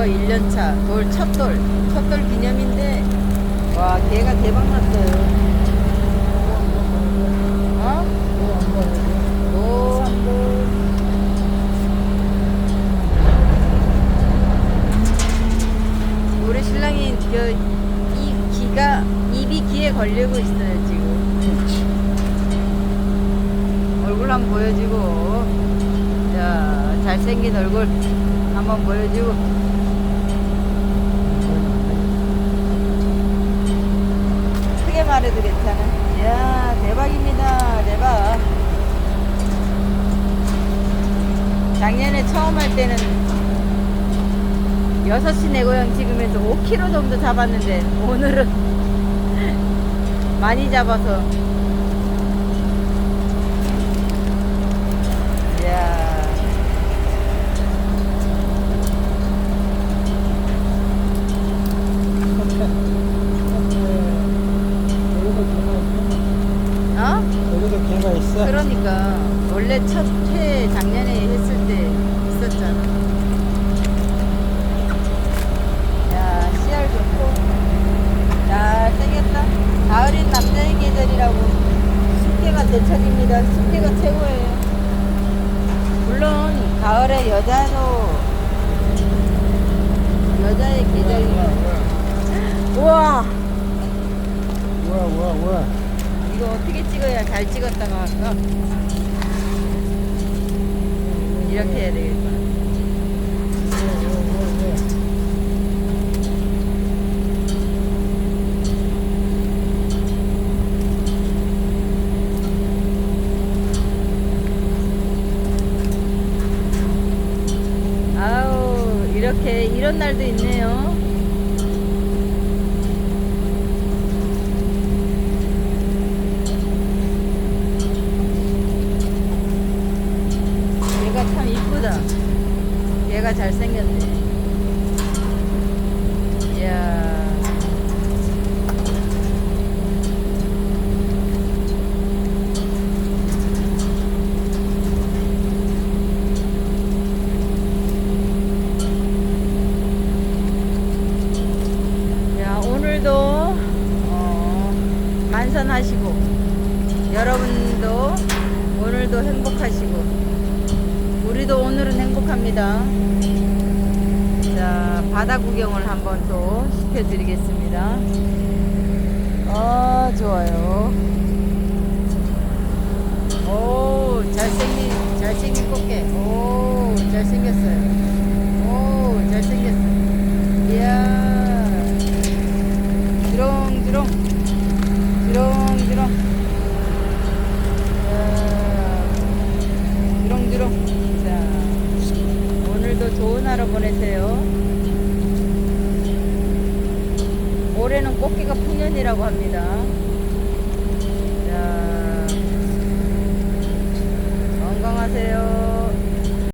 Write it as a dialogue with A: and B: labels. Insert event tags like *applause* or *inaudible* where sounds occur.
A: 돌, 첫돌, 첫돌 기념인데, 와, 개가 대박 났어요. 어? 오, 한 번. 우리 신랑이 그, 이 기가, 입이 귀에 걸리고 있어요, 지금. 얼굴 한번 보여주고. 자, 잘생긴 얼굴 한번 보여주고. 크게 말해도 괜찮아. 이야, 대박입니다. 대박. 작년에 처음 할 때는 6시 내 고향 찍으면서 5kg 정도 잡았는데 오늘은 *laughs* 많이 잡아서 이야 어?
B: 여기도 개가 있어.
A: 그러니까 원래 첫회 작년에 했을 때 있었잖아. 야 씨알 좋고 잘 생겼다. 가을인 남자의 계절이라고 습계가 대척입니다. 습계가 최고예요. 물론 가을에 여자도 여자의 계절이 우와
B: 뭐야 뭐야 뭐야.
A: 이거 어떻게 찍어야 잘 찍었다가 할까? 이렇게 해야 되겠구나. 아우 이렇게 이런 날도 있네요. 얘가 참 이쁘다. 얘가 잘생겼네. 이야. 야, 오늘도 어, 만선하시고 여러분도 오늘도 행복하시고 우리도 오늘은 행복합니다. 자, 바다 구경을 한번 또 시켜드리겠습니다. 아, 좋아요. 오, 잘생긴, 잘생긴 꽃게. 오, 잘생겼어요. 오, 잘생겼어요. 이야. 주렁주렁. 주렁주렁. 이야. 주렁주렁. 자, 오늘도 좋은 하루 보내세요. 올해는 꽃게가 풍년이라고 합니다. 자, 건강하세요.